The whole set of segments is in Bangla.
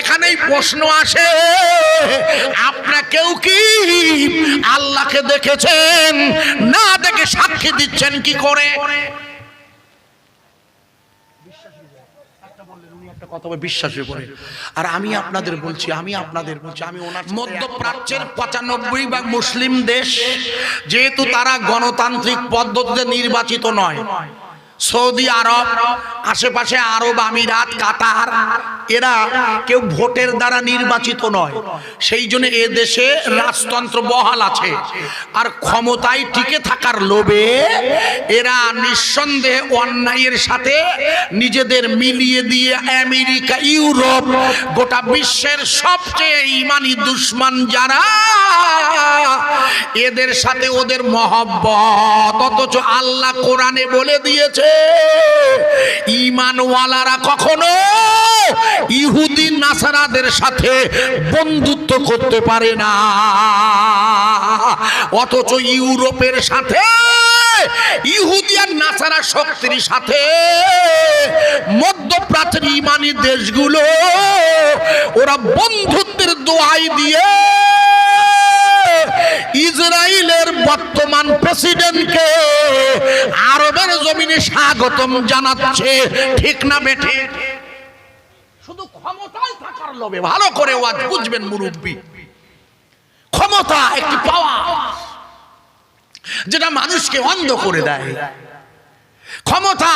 এখানেই প্রশ্ন আসে আপনাকেও কি আল্লাহকে দেখেছেন? না দেখে সাক্ষী দিচ্ছেন কি করে? আর আমি আপনাদের বলছি, আমি আপনাদের বলছি মধ্যপ্রাচ্যের পঁচানব্বই মুসলিম দেশ, যেহেতু তারা গণতান্ত্রিক পদ্ধতিতে নির্বাচিত নয়। সৌদি আরব, আশেপাশে আরব আমিরাত, কাতার, এরা কেউ ভোটের দ্বারা নির্বাচিত নয়। সেই জন্য এ দেশে রাজতন্ত্র বহাল আছে। আর ক্ষমতায় টিকে থাকার লোভে এরা নিঃসন্দেহে অন্যায়ের সাথে নিজেদের মিলিয়ে দিয়ে আমেরিকা, ইউরোপ, গোটা বিশ্বের সবচেয়ে ইমানি দুশ্মন যারা, এদের সাথে ওদের মহব্বত। অথচ আল্লাহ কোরআনে বলে দিয়েছে ইমানওয়ালারা কখনো ইহুদি নাসারাদের সাথে বন্ধুত্ব করতে পারে না। অথচ ইউরোপের সাথে ইহুদিয়ান নাসারা শক্তির সাথে মধ্যপ্রাচ্যের ইমানি দেশগুলো, ওরা বন্ধুত্বের দোয়াই দিয়ে ইসরায়েলের বর্তমান প্রেসিডেন্টকে আরবের জমিনে স্বাগতম জানাচ্ছে। ঠিক না বেঠে শুধু ক্ষমতায় থাকার লোভে ভালো করে ওয়াজ বুঝবেন মুরব্বী। ক্ষমতা একটি পাওয়া যেটা মানুষকে অন্ধ করে দেয়। ক্ষমতা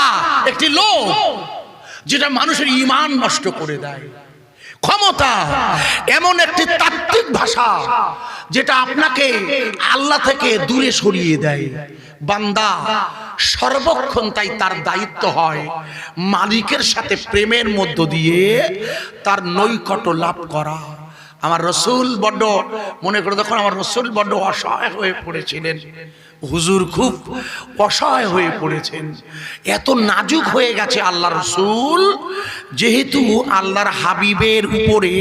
একটি লোভ, যেটা মানুষের ইমান নষ্ট করে দেয়। ক্ষমতা এমন একটি তাত্ত্বিক ভাষা যেটা আপনাকে আল্লাহ থেকে দূরে সরিয়ে দেয়। বান্দা, সর্বক্ষণ তাই তার দায়িত্ব হয় মালিকের সাথে প্রেমের মধ্য দিয়ে তার নৈকট্য লাভ করা। আমার রসুল বড্ড, মনে করে দেখুন, আমার রসুল বড্ড অসহায় হয়ে পড়েছিলেন। হুজুর খুব অসহায় হয়ে পড়েছেন। এত নাজুক হয়ে গেছে আল্লাহ রসুল, যেহেতু আল্লাহর হাবিবের উপরে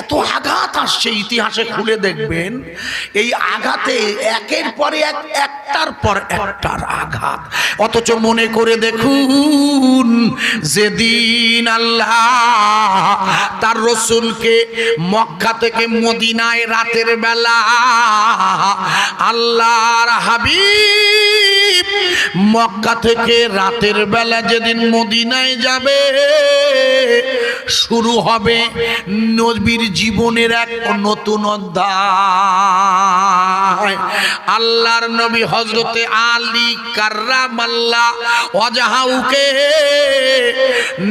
এত আঘাত আসছে, ইতিহাসে খুলে দেখবেন, এই আঘাতে একের পরে এক, একটার পর একটার আঘাত। অথচ মনে করে দেখুন, যেদিন আল্লাহ তার রসুলকে মক্কা থেকে মদিনায় রাতের বেলা আল্লাহর হাবিব, মক্কা থেকে রাতের বেলা যেদিন মদিনায় যাবে, শুরু হবে নবীর জীবনের এক নতুন অধ্যায়। আল্লাহর নবী হজরতে আলী কার্রামাল্লা অজাহাউকে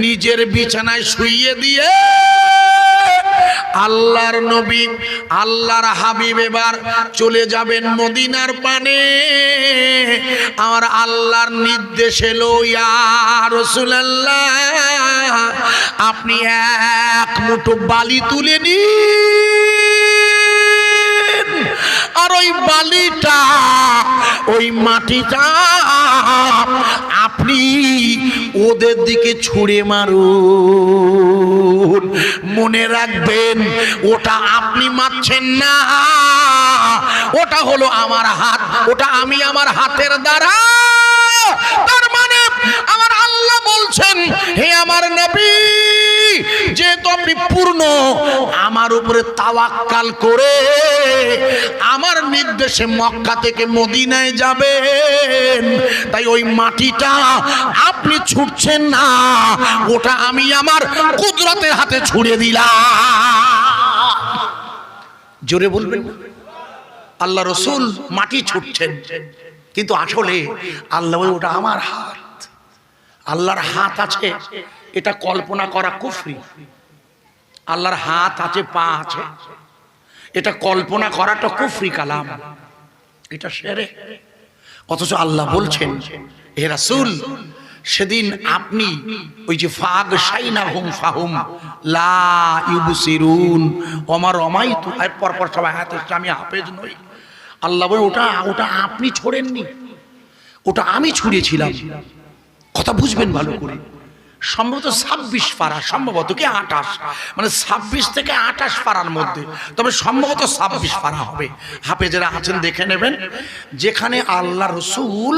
নিজের বিছানায় শুইয়ে দিয়ে আল্লাহর নবী, আল্লাহর হাবিব এবার চলে যাবেন মদিনার পানে। আমার আল্লাহর নির্দেশ এলো রাসূলুল্লাহ, আপনি এক মুঠো বালি তুলে নিন। আর ওই বালিটা, ওই মাটিটা আপনি ওদের দিকে ছুঁড়ে মারুন। মনে রাখবেন, ওটা আপনি মারছেন না। ওটা হলো আমার হাত, ওটা আমি আমার হাতের দ্বারা। তার মানে আমার আল্লাহ বলছেন, হে আমার পূর্ণ আমার উপরে তাওয়াক্কাল করে আমার নির্দেশে মক্কা থেকে মদিনায় যাবেন। তাই ওই মাটিটা আপনি ছুটছেন না, ওটা আমি আমার কুদরতের হাতে ছুড়ে দিলাম। জোরে বলবেন? আল্লাহ রসুল মাটি ছুটছেন, কিন্তু আসলে আল্লাহ ওটা আমার হাত। আল্লাহর হাত আছে, এটা কল্পনা করা কুফরি। আল্লাহর হাত আছে, পা আছে। এটা কল্পনা করাটা কুফরি কালাম। এটা সেরে। অথচ আল্লাহ বলছেন, হে রাসূল, সেদিন আপনি ওই যে ফাগ সাইনা হুম ফাহুম, লা ইউবসিরুন ওমার অমাইতু আর পর পর সবাই হাতে আমি হাফেজ নই। আল্লাহ বলে, ওটা ওটা আপনি ছোড়েননি। ওটা আমি ছুঁড়েছিলাম। কথা বুঝবেন ভালো করে। সম্ভবত ছাব্বিশ পারা সম্ভবত কি আটাশ মানে ছাব্বিশ থেকে আটাশ পারার মধ্যে। তবে সম্ভবত ছাব্বিশ পারা হবে। হাফেজেরা আছেন, দেখে নেবেন। যেখানে আল্লাহ রসুল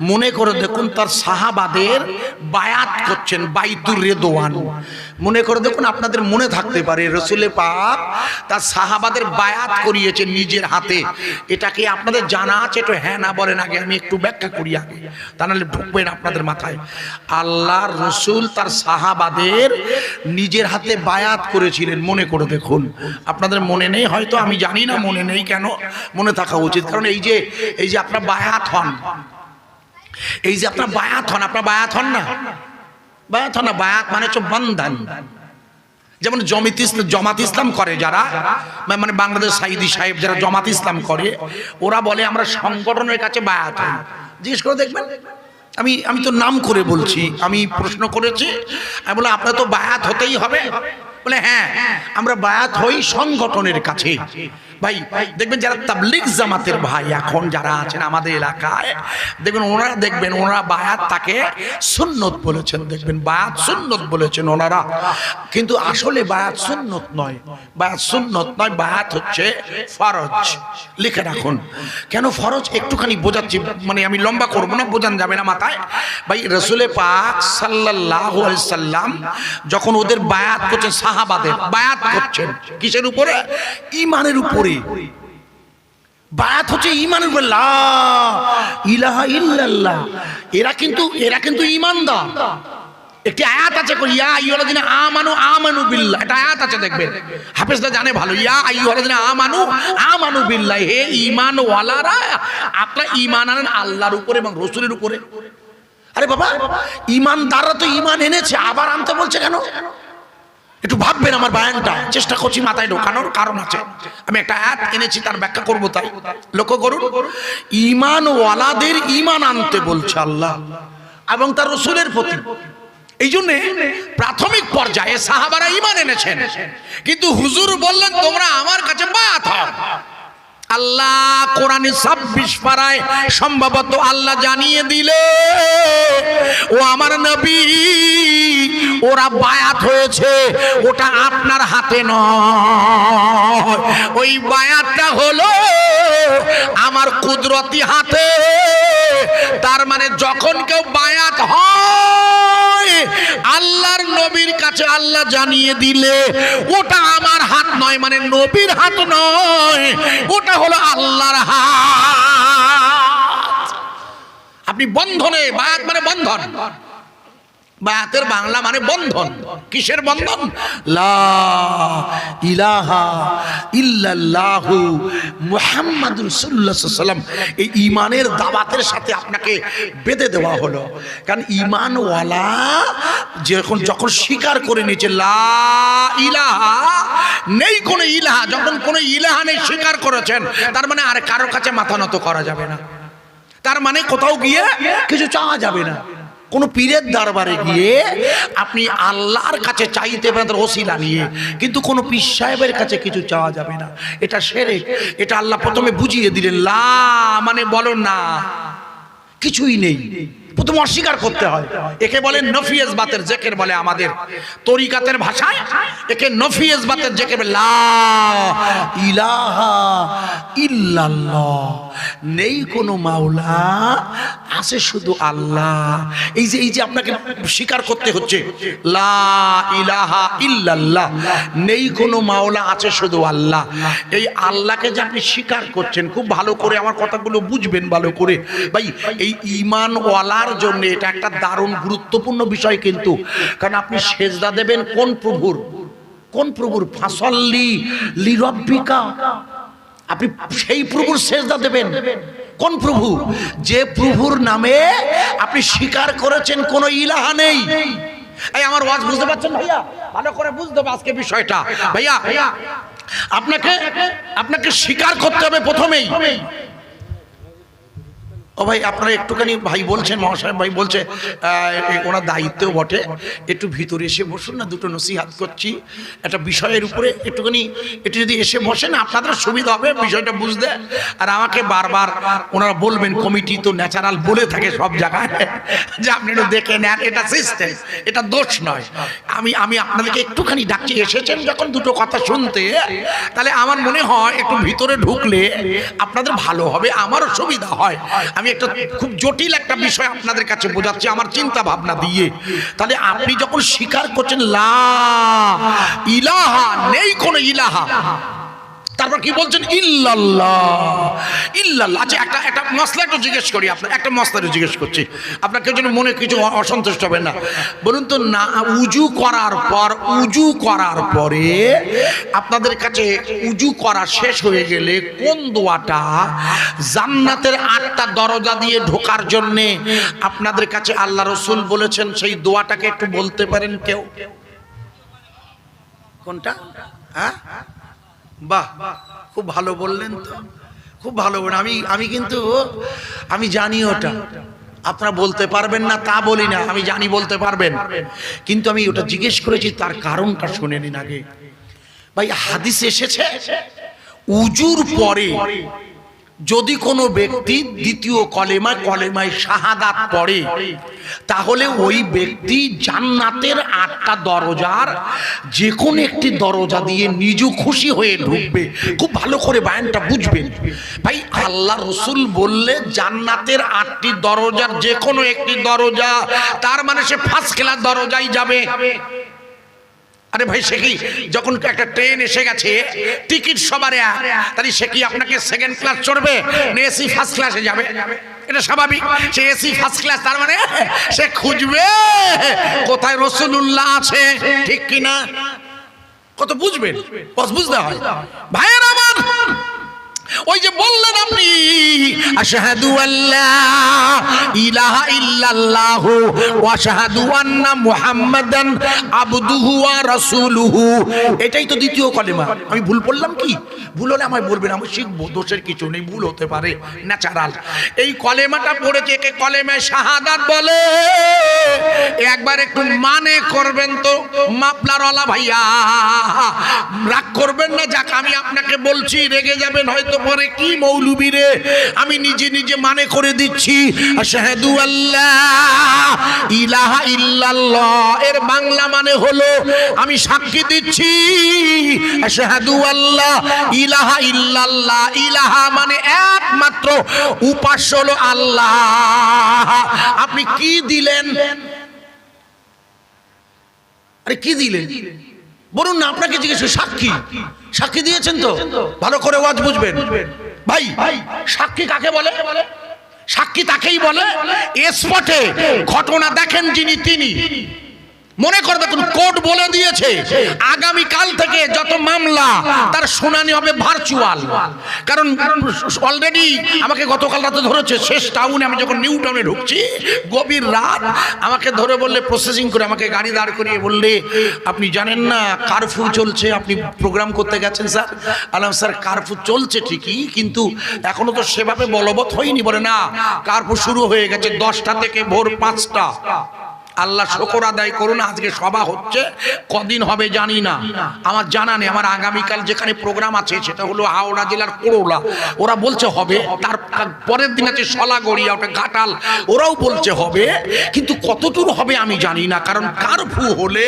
মনে করে দেখুন, তার সাহাবাদের বায়াত করছেন, বাইতুর রেদোয়ান মনে করে দেখুন, আপনাদের মনে থাকতে পারে রসুলে পাক তার সাহাবাদের বায়াত করিয়েছেন নিজের হাতে। এটাকে আপনাদের জানা আছে? একটু হ্যাঁ না বলেন আগে, আমি একটু ব্যাখ্যা করি আগে। তা নাহলে ঢুকবেন আপনাদের মাথায়। আল্লাহর রসুল তার সাহাবাদের নিজের হাতে বায়াত করেছিলেন। মনে করে দেখুন, আপনাদের মনে নেই? হয়তো আমি জানি না, মনে নেই কেন? মনে থাকা উচিত। কারণ এই যে এই যে আপনার বায়াত হন, এই যে আপনার বায়াত হন, আপনার বায়াত হন না? বায়াত হন না, বায়াত মানে হচ্ছে বন্ধন। যেমন জমিত ইসলাম জমাত ইসলাম করে যারা মানে বাংলাদেশ সাইদি সাহেব যারা জমাত ইসলাম করে, ওরা বলে আমরা সংগঠনের কাছে বায়াত হই। জিজ্ঞেস করে দেখবেন? আমি আমি তো নাম করে বলছি, আমি প্রশ্ন করেছি। আমি বলে আপনার তো বায়াত হতেই হবে। বলে হ্যাঁ আমরা বায়াত হই সংগঠনের কাছে। ভাই, দেখবেন যারা তাবলিগ জামাতের ভাই এখন যারা আছেন আমাদের এলাকায়, দেখবেন ওনারা দেখবেন ওনারা বায়াত তাকে সুন্নত বলেছেন। দেখবেন বায়াত সুন্নত বলেছেন ওনারা। কিন্তু আসলে বায়াত সুন্নত নয়। বায়াত সুন্নত নয়, বায়াত হচ্ছে ফরজ। লিখে রাখুন। কেন ফরজ? একটুখানি বোঝাচ্ছি মানে আমি লম্বা করব না, বোঝান যাবে না মাথায়। ভাই রসুলে পাক আলাইহি সাল্লাম যখন ওদের বায়াত করছেন, সাহাবাদের বায়াত করছেন, কিসের উপরে? ইমানের উপরে। বায়াত হচ্ছে ইলাহা ইল্লাল্লাহ। এরা কিন্তু এরা কিন্তু ইমানদার। একটি আয়াত আছে আমানু আমানু বিল্লাহ। এটা আয়াত আছে দেখবেন। হাফেজরা জানে ভালো আমানু আমানু বিল্লাহ। হে ঈমান ওয়ালারা আপনারা ঈমান আনেন আল্লাহর উপরে এবং রাসূলের উপরে। আরে বাবা, ঈমানদাররা তো ঈমান এনেছে, আবার আনতে বলছে কেন? একটু ভাববেন আমার বায়ানটা। চেষ্টা করছি মাথায় ঢোকানোর কারণ আছে। আমি একটা অ্যাপ এনেছি, তার ব্যাখ্যা করব তাই। লক্ষ্য করুন, ইমান ওয়ালাদের ইমান আনতে বলছে আল্লাহ এবং তার রসুলের প্রতি। এই জন্যে প্রাথমিক পর্যায়ে সাহাবারা ইমান এনেছেন। কিন্তু হুজুর বললেন, তোমরা আমার কাছে বাত হও। আল্লাহ কোরআনে ছাব্বিশ পাড়ায় সম্ভবত আল্লাহ জানিয়ে দিলে, ও আমার নবী, ওরা বায়াত হয়েছে, ওটা আপনার হাতে নয়। ওই বায়াতটা হলো আমার কুদরতি হাতে। তার মানে যখন কেউ বায়াত হয় আল্লাহর নবীর কাছে আল্লাহ জানিয়ে দিলে, ওটা আমার হাত নয় মানে নবীর হাত নয়, ওটা হলো আল্লাহর হাত। আপনি বন্ধনে, বায়াত মানে বন্ধন। বায়াতের বাংলা মানে বন্ধন। কিসের বন্ধন? লা ইলাহা ইল্লাল্লাহু মুহাম্মাদুর এই ঈমানের দাওয়াতের সাথে আপনাকে বেঁধে দেওয়া হলো। কারণ ঈমানওয়ালা যখন যখন স্বীকার করে নিয়েছে, লা ইলাহা নেই কোনো ইলাহা, যখন কোনো ইলাহা নেই স্বীকার করেছেন, তার মানে আর কারও কাছে মাথা নত করা যাবে না। তার মানে কোথাও গিয়ে কিছু চাওয়া যাবে না। কোন পীরের দরবারে গিয়ে আপনি আল্লাহর কাছে চাইতে পারেন ওসিলা নিয়ে। কিন্তু কোনো পীর সাহেবের কাছে কিছু চাওয়া যাবে না। এটা সেরে এটা আল্লাহ প্রথমে বুঝিয়ে দিলেন, লা মানে বলো না। কিছুই নেই। প্রথম অস্বীকার করতে হয়। একে বলে নফিয়েজ বাতের জেকের বলে আমাদের তরিকাতের ভাষায়। একে নফিয়েজ বাতের জেকের লা ইলাহা ইল্লাল্লাহ। নেই কোনো মাওলা, আছে শুধু আল্লাহ। এই যে এই যে আপনাকে স্বীকার করতে হচ্ছে, লা ইলাহা ইল্লাল্লাহ। নেই কোনো মাওলা, আছে শুধু আল্লাহ। এই আল্লাহকে যে আপনি স্বীকার করছেন, খুব ভালো করে আমার কথাগুলো বুঝবেন ভালো করে। ভাই, এই ইমান ওয়ালার জন্য এটা একটা দারুণ গুরুত্বপূর্ণ বিষয় কিন্তু। কারণ আপনি সেজদা দেবেন কোন প্রভুর? কোন প্রভুর? ফাসল্লি লিরব্বিকা। আপনি সেই প্রভুর সেজদা দেবেন। কোন প্রভু? যে প্রভুর নামে আপনি স্বীকার করেছেন, কোনো ইলাহা নেই। এই আমার ওয়াজ বুঝতে পারছেন ভাইয়া? ভালো করে বুঝতে হবে আজকে বিষয়টা। ভাইয়া, আপনাকে আপনাকে স্বীকার করতে হবে প্রথমেই। ও ভাই, আপনারা একটুখানি ভাই বলছেন, মহাশয় ভাই বলছে ওনার দায়িত্বও বটে। একটু ভিতরে এসে বসুন না, দুটো নসিহাত করছি। একটা বিষয়ের উপরে একটুখানি, একটু যদি এসে বসেন, আপনাদের সুবিধা হবে, বিষয়টা বুঝতে। আর আমাকে বারবার ওনারা বলবেন, কমিটি তো ন্যাচারাল বলে থাকে সব জায়গায়, যে আপনি একটু দেখে নেন, এটা সিস্টেম এটা দোষ নয়। আমি আমি আপনাদেরকে একটুখানি ডাকছি, এসেছেন যখন দুটো কথা শুনতে, তাহলে আমার মনে হয় একটু ভিতরে ঢুকলে আপনাদের ভালো হবে, আমারও সুবিধা হয়। আমি একটা খুব জটিল একটা বিষয় আপনাদের কাছে বোঝাচ্ছি, আমার চিন্তা ভাবনা দিয়ে। তাহলে আপনি যখন স্বীকার করছেন, লা ইলাহা, নেই কোনো ইলাহা তারপর কি বলছেন? ইল্লাল্লাহ। ইল্লাল্লাহ। আচ্ছা একটা একটা মশলা একটু জিজ্ঞেস করি আপনার একটা মশলা একটু জিজ্ঞেস করছি। আপনাকে যেন মনে কিছু অসন্তুষ্ট হবে না। বলুন তো, না, উজু করার পর, উজু করার পরে আপনাদের কাছে উজু করা শেষ হয়ে গেলে কোন দোয়াটা জান্নাতের আটটা দরজা দিয়ে ঢোকার জন্যে আপনাদের কাছে আল্লাহ রসুল বলেছেন, সেই দোয়াটাকে একটু বলতে পারেন কেউ? কোনটা? হ্যাঁ? বাহ, খুব ভালো বললেন তো। খুব ভালো বলেন আমি আমি কিন্তু, আমি জানি ওটা। আপনারা বলতে পারবেন না, তা বলি না। আমি জানি বলতে পারবেন। কিন্তু আমি ওটা জিজ্ঞেস করেছি, তার কারণটা শুনে নিন আগে। ভাই, হাদিস এসেছে, উজুর পরে যদি কোনো ব্যক্তি দ্বিতীয় কলেমা, কলেমায় শাহাদাত পড়ে, তাহলে ওই ব্যক্তি জান্নাতের আটটা দরজার যে কোনো একটি দরজা দিয়ে নিজু খুশি হয়ে ঢুকবে। খুব ভালো করে বায়ানটা বুঝবেন। ভাই, আল্লাহ রসুল বললে জান্নাতের আটটি দরজার যে কোনো একটি দরজা, তার মানে সে ফার্স্ট ক্লাস দরজায় যাবে। আরে ভাই, সে কি? যখন একটা ট্রেন এসে গেছে, টিকিট সবার, তাহলে সে কি আপনাকে সেকেন্ড ক্লাস চড়বে? না এসি ফার্স্ট ক্লাসে যাবে? এটা স্বাভাবিক। সে এসি ফার্স্ট ক্লাস তার মানে সে খুঁজবে। কোথায় রসুল্লাহ আছে? ঠিক কিনা? কত বুঝবেন? বুঝতে হয়। ভাইয়ের আমার ওই যে বললেন আপনি, আশহাদু আল্লাহ ইলাহা ইল্লাল্লাহু ওয়া আশহাদু আন্না মুহাম্মাদান আবদুহু ওয়া রাসূলুহু। এটাই তো দ্বিতীয় কলেমা। আমি ভুল বললাম কি? ভুল হলে আমায় বলবেন আমি শিখব দোষের কিছু নেই, ভুল হতে পারে, ন্যাচারাল। এই কলেমাটা পড়েছে একে কলেমায় শাহাদাত বলে। একবার একটু মানে করবেন তো, মাপলারওয়ালা ভাইয়া। রাগ করবেন না, যাক, আমি আপনাকে বলছি, রেগে যাবেন হয়তো পরে কি মৌলবি রে? আমি নিজে নিজে মানে করে দিচ্ছি। এর বাংলা মানে হলো, আমি সাক্ষী দিচ্ছি। ইলাহা ইল্লাল্লাহ। ইলাহা মানে একমাত্র উপাস্য হলো আল্লাহ। আপনি কি দিলেন? আরে কি দিলেন? বলুন না, আপনাকে জিজ্ঞেস সাক্ষী? সাক্ষী দিয়েছেন তো? ভালো করে ওয়াজ বুঝবেন। ভাই, সাক্ষী কাকে বলে? সাক্ষী তাকেই বলে স্পটে ঘটনা দেখেন যিনি, তিনি। মনে করে দেখুন কোর্ট বলে দিয়েছে, আগামী কাল থেকে যত মামলা, তার শুনানি হবে ভার্চুয়াল কারণ অলরেডি আমাকে গতকাল রাতে ধরেছে, শেষ টাউনে আমি যখন নিউ টাউনে ঢুকছি, গভীর রাত, আমাকে ধরে বললে প্রসেসিং করে আমাকে গাড়ি দাঁড় করিয়ে বললে, আপনি জানেন না কারফিউ চলছে, আপনি প্রোগ্রাম করতে গেছেন স্যার আলাম, স্যার কারফিউ চলছে ঠিকই, কিন্তু এখনও তো সেভাবে বলবৎ হয়নি। বলে, না কারফিউ শুরু হয়ে গেছে দশটা থেকে ভোর পাঁচটা। আল্লাহ শকর আদায় করুন আজকে সভা হচ্ছে। কদিন হবে জানি না। আমার জানা নেই আমার আগামীকাল যেখানে প্রোগ্রাম আছে সেটা হলো হাওড়া জেলার করোলা ওরা বলছে হবে তার পরের দিন আছে সলাগড়িয়া ওটা ঘাটাল। ওরাও বলছে হবে কিন্তু কতদূর হবে আমি জানি না কারণ কারফু হলে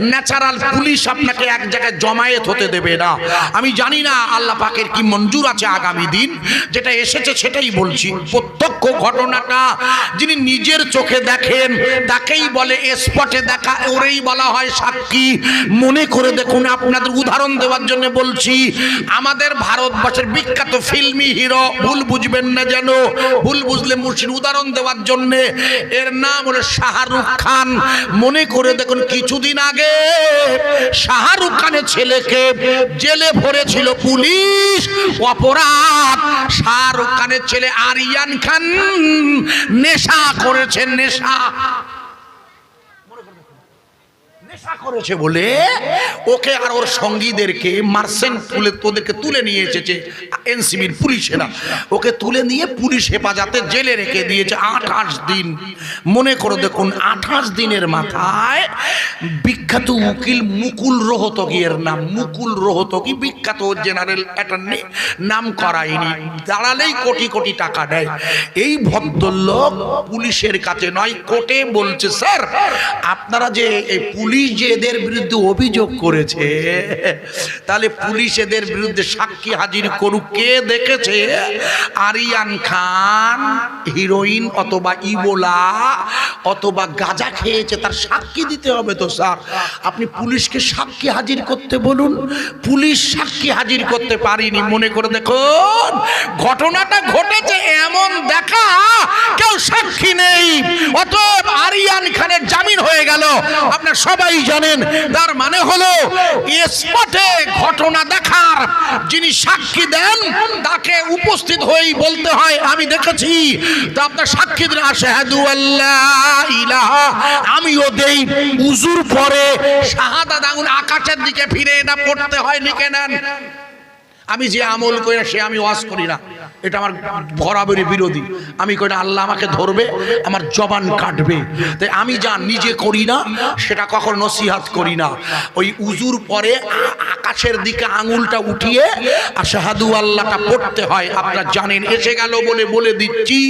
ন্যাচারাল পুলিশ আপনাকে এক জায়গায় জমায়েত হতে দেবে না। আমি জানি না আল্লাহ পাকের কি মঞ্জুর আছে আগামী দিন। যেটা এসেছে সেটাই বলছি। প্রত্যক্ষ ঘটনাটা যিনি নিজের চোখে দেখেন তাকেই বলে স্পটে দেখা, ওরেই বলা হয় সাক্ষী। মনে করে দেখুন, আপনাদের উদাহরণ দেওয়ার জন্য বলছি, আমাদের ভারতবর্ষের বিখ্যাত ফিল্মি হিরো, ভুল বুঝবেন না যেন, ভুল বুঝলে মুর্শিদ, উদাহরণ দেওয়ার জন্য, এর নাম হলো শাহরুখ খান। মনে করে দেখুন, কিছুদিন আগে শাহরুখ খানের ছেলেকে জেলে ভরেছিল পুলিশ অপরাধ। শাহরুখ খানের ছেলে আরিয়ান খান নেশা করেছে, নেশা। নেশা করেছে বলে ওকে আর ওর সঙ্গীদেরকে মার্সেন্ট তুলে তোদেরকে তুলে নিয়ে এসেছে এনসিবির পুলিশেরা ওকে তুলে নিয়ে পুলিশ হেফাজতে জেলে রেখে দিয়েছে আঠাশ দিন। মনে করে দেখুন, আঠাশ দিনের মাথায় বিখ্যাত উকিল মুকুল রোহতগি এর নাম, মুকুল রোহতগি বিখ্যাত জেনারেল অ্যাটর্নি নাম করায়নি। দাঁড়ালেই কোটি কোটি টাকা দেয়। এই ভদ্রলোক পুলিশের কাছে নয়, কোর্টে বলছে, স্যার, আপনারা যে এই পুলিশ যে এদের বিরুদ্ধে অভিযোগ করেছে। তাহলে পুলিশ এদের বিরুদ্ধে সাক্ষী হাজির করুক কে দেখেছে? আরিয়ান খান, হিরোইন অথবা ইবোলা অথবা গাঁজা খেয়েছে, তার সাক্ষী দিতে হবে তো স্যার। আপনি পুলিশকে সাক্ষী হাজির করতে বলুন। পুলিশ সাক্ষী হাজির করতে পারিনি, মনে করে দেখুন, ঘটনাটা ঘটেছে, এমন দেখা কেউ সাক্ষী নেই। অতএব আরিয়ান খানের জামিন হয়ে গেল। আপনার সবাই জানেন, তার মানে হলো স্পটে ঘটনা দেখার যিনি সাক্ষী দেন, তাকে উপস্থিত হয়েই বলতে হয়, আমি দেখেছি। তা আপনার সাক্ষী দিন, আশহাদু আল্লাহ ইলাহা, আমিও দেই। উজুর পরে শাহাদা আঙুল আকাশের দিকে ফিরে এটা পড়তে হয়, লিখে নেন। আমি যে আমল করি না সে আমি ওয়াজ করি না। এটা আমার বরাবরই বিরোধী। আমি করি না, আল্লাহ আমাকে ধরবে, আমার জবান কাটবে। তাই আমি যা নিজে করি না, সেটা কখনো নসিহাত করি না। ওই উজুর পরে আকাশের দিকে আঙুলটা উঠিয়ে আশাহাদু আল্লাহটা পড়তে হয়। আপনারা জানেন, এসে গেল বলে বলে দিচ্ছি।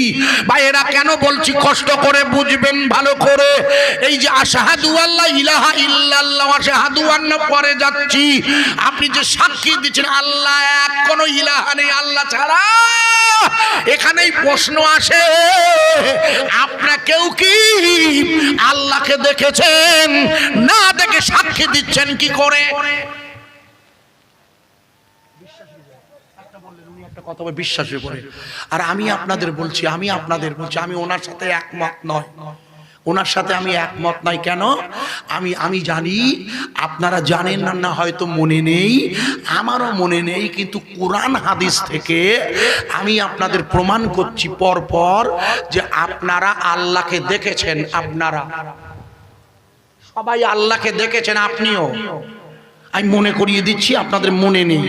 বা এরা কেন বলছি? কষ্ট করে বুঝবেন ভালো করে। এই যে আশাহাদু আল্লাহ, ইলাহা ইল্লাল্লাহ, আশাহাদু আন্না পরে যাচ্ছি। আপনি যে সাক্ষী দিচ্ছেন, আল্লাহ এক কোনো ইলাহা নেই, আল্লাহ ছাড়া। এখানেই প্রশ্ন আসে, আপনার কেউ কি? আল্লাহকে দেখেছেন? না দেখে সাক্ষী দিচ্ছেন কি করে? বিশ্বাস পড়ে আর আমি আপনাদের বলছি, আমি আপনাদের বলছি, আমি ওনার সাথে একমত নয়। ওনার সাথে আমি একমত নাই কেন? আমি আমি জানি, আপনারা জানেন না না হয়তো মনে নেই, আমারও মনে নেই, কিন্তু কোরআন হাদিস থেকে আমি আপনাদের প্রমাণ করছি পর পর যে আপনারা আল্লাহকে দেখেছেন, আপনারা। সবাই আল্লাহকে দেখেছেন, আপনিও। আমি মনে করিয়ে দিচ্ছি, আপনাদের মনে নেই।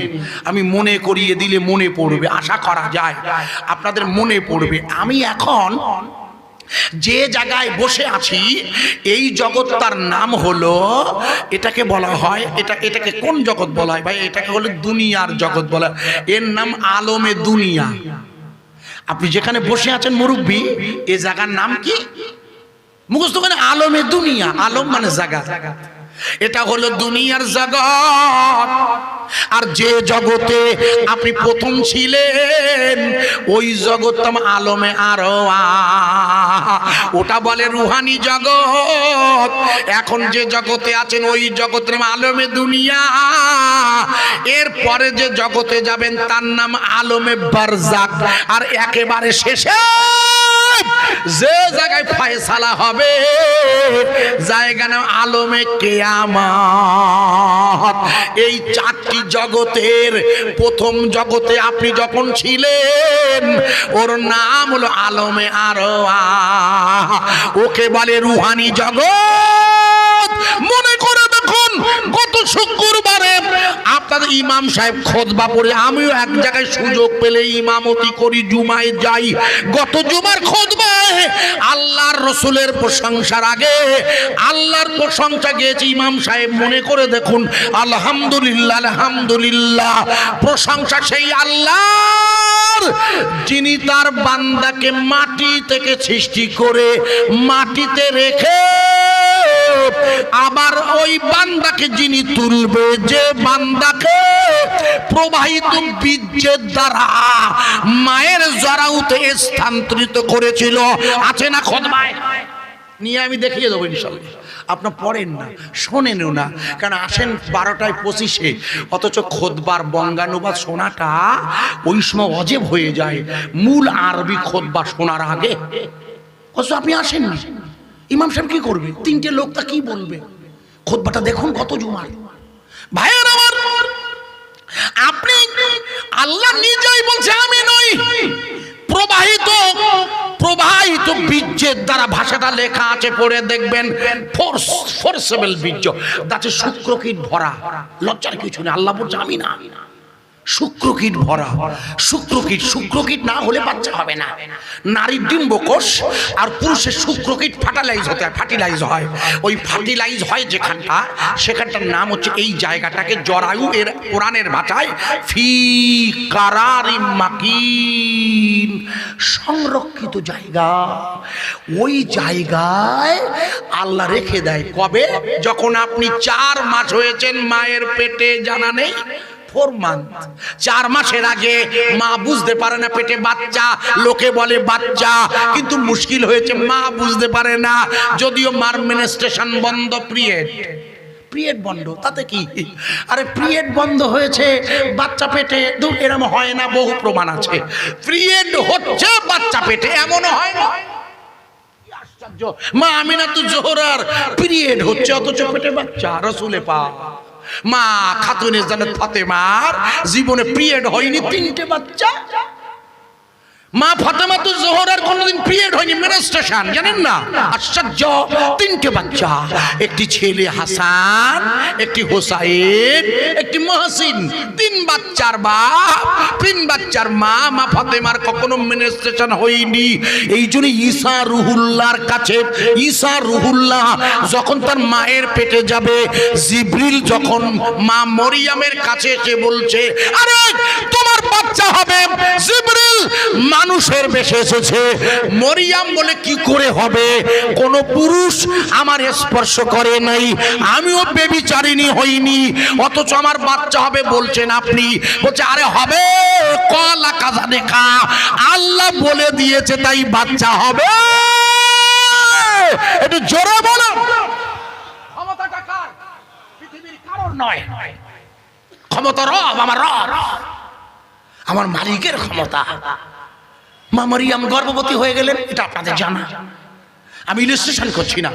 আমি মনে করিয়ে দিলে মনে পড়বে, আশা করা যায়। আপনাদের মনে পড়বে। আমি এখন যে জায়গায় বসে আছি, এই জগৎ তার নাম হলো, এটাকে বলা হয়, এটা, এটাকে কোন জগৎ বলা হয়? ভাই, এটাকে হলো দুনিয়ার জগৎ বলা। এর নাম আলমে দুনিয়া। আপনি যেখানে বসে আছেন মুরব্বী, এ জায়গার নাম কি? মুখস্থ আলমে দুনিয়া। আলম মানে জায়গা। এটা হলো দুনিয়ার জগৎ। আর যে জগতে আপনি প্রথম ছিলেন, ওই জগৎ তো আলমে আরও ওটা বলে রুহানি জগৎ। এখন যে জগতে আছেন, ওই জগতের আলমে দুনিয়া। এরপরে যে জগতে যাবেন, তার নাম আলমে বারজাক। আর একেবারে শেষে যে জায়গায় ফয়সালা হবে, জায়গা নাম আলমে কেয়ামত। এই চারটি জগতের প্রথম জগতে আপনি যখন ছিলেন, ওর নাম হলো আলমে আরও ওকে বলে রুহানি জগৎ করে গত শুক্রবারে। আপনাদের ইমাম সাহেব খোদবা পড়ে, আমিও এক জায়গায় সুযোগ পেলে ইমামতি করি, জুমায় যাই। গত জুমার খোদবায় আল্লাহর রসুলের প্রশংসার আগে, আল্লাহর প্রশংসা গেয়েছি, ইমাম সাহেব মনে করে দেখুন, আলহামদুলিল্লাহ আলহামদুলিল্লাহ, প্রশংসা সেই আল্লাহর, যিনি তার বান্দাকে মাটি থেকে সৃষ্টি করে মাটিতে রেখে আবার ওই বান্দাকে যিনি তুলবে, যে বান্দাকে প্রবাহিত বীর্যের দ্বারা মায়ের জরাউতে স্থানান্তরিত করেছিল। আছে না খোদবায় নিয়ে আমি দেখিয়ে দেবো ইনশাল্লাহ আপনার পড়েন না শোনেনও না। কারণ আসেন বারোটায় পঁচিশে, অথচ খোদবার বঙ্গানুবাদ শোনাটা ওই সময় অজেব হয়ে যায়। মূল আরবি খোদবা শোনার আগে। অথচ আপনি আসেন না ইমাম সাহেব কি করবে? তিনটে লোক তা কি বলবে? খোদবাটা দেখুন কত জুমার। ভাইয়ের আমার, আপনি আল্লাহ নিজেই বলছে, আমি নই। প্রবাহিত প্রবাহিত বীর্যের দ্বারা ভাষাটা লেখা আছে, পড়ে দেখবেন। ফোর্স ফোর্সেবল বীর্য। তাতে শুক্রকীট ভরা। লজ্জার কিছু নেই। আল্লাহ বলছে, আমি না। শুক্রকীট ভরা। শুক্রকীট শুক্রকীট না হলে বাচ্চা হবে না। নারীর ডিম্বকোষ আর পুরুষের শুক্রকীট ফার্টিলাইজ হতে হয়, ফার্টিলাইজ হয়। ওই ফার্টিলাইজ হয় যেখানটা, সেখানটার নাম হচ্ছে এই জায়গাটাকে জরায়ু এর কোরআনের ভাষায় ফি কারারি মাকিন। সংরক্ষিত জায়গা। ওই জায়গায় আল্লাহ রেখে দেয়। কবে? যখন আপনি চার মাস হয়েছেন মায়ের পেটে জানা নেই। ফোর মান্থ চার মাসের আগে মা বুঝতে পারে না পেটে বাচ্চা, লোকে বলে বাচ্চা, কিন্তু মুশকিল হয়েছে, মা বুঝতে পারে না। যদিও মার মিনিস্ট্রেশন বন্ধ পিরিয়ড পিরিয়ড বন্ধ, তাতে কি? আরে পিরিয়ড বন্ধ হয়েছে, বাচ্চা পেটে দূর এরম হয় না, বহু প্রমাণ আছে। পিরিয়ড হচ্ছে বাচ্চা পেটে, এমনও হয় না। মা আমিনা তো জোহরার পিরিয়ড হচ্ছে অথচ পেটে বাচ্চা রসুলে পা মা খাতুনে জানে ফাতেমার জীবনে পিরিয়ড হয়নি তিনটে বাচ্চা। মা ফাতেমা তো জোহরার কোনোদিন পিরিয়ড হয়নি মেনস্ট্রেশন জানেন না? আশ্চর্য, তিনটে বাচ্চা, একটি ছেলে হাসান, একটি হোসাইন, একটি মহসিন। তিন বাচ্চার বাপ, তিন বাচ্চার মা মা ফাতেমার কখনো মেনস্ট্রেশন হয়নি। এই জন্য ঈসা রুহুল্লাহর কাছে, ঈসা রুহুল্লাহ যখন তার মায়ের পেটে যাবে, জিব্রিল যখন মা মরিয়ামের কাছে এসে বলছে, আরে, তোমার বাচ্চা হবে। জিব্রিল মানুষের বেশে এসেছে। মরিয়াম বলে, কি করে হবে? কোন পুরুষ আমার স্পর্শ করে নাই। আমিও বেবিচারিণী হইনি। অথচ আমার বাচ্চা হবে, বলছেন আপনি। বলছে, আরে হবে। কলা কাজা দেখা। আল্লাহ বলে দিয়েছে, তাই বাচ্চা হবে। একটু জোরে বলো ক্ষমতাটা কার? পৃথিবীর কারোর নয়। ক্ষমতা রব, আমার রব। আমার মালিকের ক্ষমতা। মা মরিয়াম গর্ভবতী হয়ে গেলেন, এটা আপনাদের জানা। আমি ইলিস্ট্রেশন করছি না।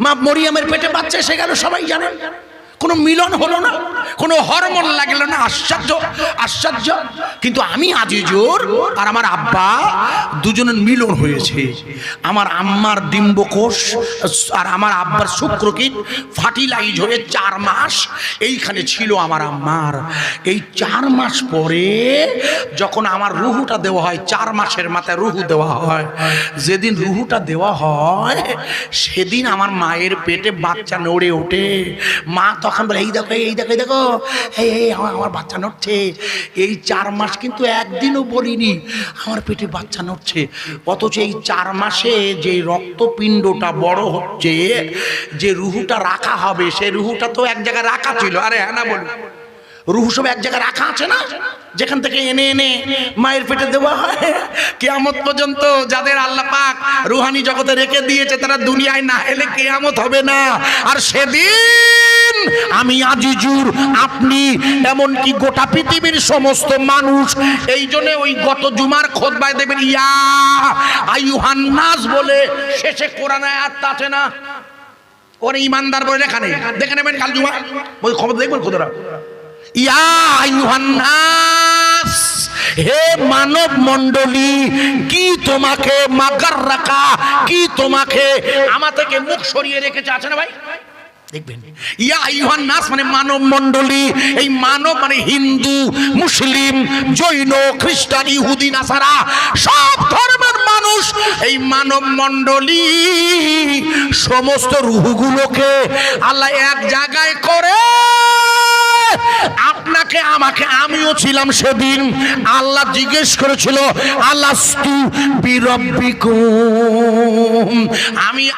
মা মরিয়ামের পেটে বাচ্চা এসে গেল, সবাই জানেন। কোনো মিলন হলো না, কোনো হরমোন লাগল না, আশ্চর্য আশ্চর্য। কিন্তু আমি আজিজোর আর আমার আব্বা দুজনের মিলন হয়েছে। আমার আম্মার ডিম্বকোষ আর আমার আব্বার শুক্রকীট ফার্টিলাইজ হয়ে চার মাস এইখানে ছিল আমার আম্মার। এই চার মাস পরে যখন আমার রুহুটা দেওয়া হয়, চার মাসের মাথায় রুহু দেওয়া হয়, যেদিন রুহুটা দেওয়া হয়, সেদিন আমার মায়ের পেটে বাচ্চা নড়ে ওঠে। মা তখন বলে, এই দেখো এই দেখো এই দেখো, এই এই, আমার বাচ্চা নড়ছে। এই চার মাস কিন্তু একদিনও বলিনি আমার পেটে বাচ্চা নড়ছে। অথচ এই চার মাসে যে রক্তপিণ্ডটা বড় হচ্ছে, যে রুহুটা রাখা হবে সেই রুহুটা তো এক জায়গায় রাখা ছিল। আরে হ্যাঁ না বলুন। রুহু সব এক জায়গায় রাখা আছে না? যেখান থেকে এনে এনে মায়ের পেটে দেওয়া হয়। কেয়ামত পর্যন্ত যাদের আল্লাহ পাক রুহানি জগতে রেখে দিয়েছে, তারা দুনিয়ায় না এলে কেয়ামত হবে না। আর সেদিন আমি আজিজুর, আপনি এমনকি গোটা পৃথিবীর সমস্ত মানুষ, এই জন্য ওই গত জুমার খোদবায় দেবেন, ইয়া আইয়ুহান নাস বলে, শেষে কোরআন আয়াত আছে না? ওরে ইমানদার বলে লেখা নেই, দেখে নেবেন কাল জুমা। ওই খবর দেখবেন খোদরা। ইয়া আইয়ুহান্নাস হে মানব মণ্ডলী, কি তোমাকে মাগার রাখা, কি তোমাকে আমা থেকে মুখ সরিয়ে রেখেছে, আছে না ভাই? দেখবেন। ইয়া নাস মানে মানব মণ্ডলী এই মানব মানে হিন্দু, মুসলিম, জৈন, খ্রিস্টান, ইহুদি, নাসারা, সব ধর্মের মানুষ এই মানব মণ্ডলী সমস্ত রুহুগুলোকে আল্লাহ এক জায়গায় করে, আপনাকে, আমাকে, আমিও ছিলাম সেদিন, আল্লাহ জিজ্ঞেস করেছিল, আল্লাহ আমি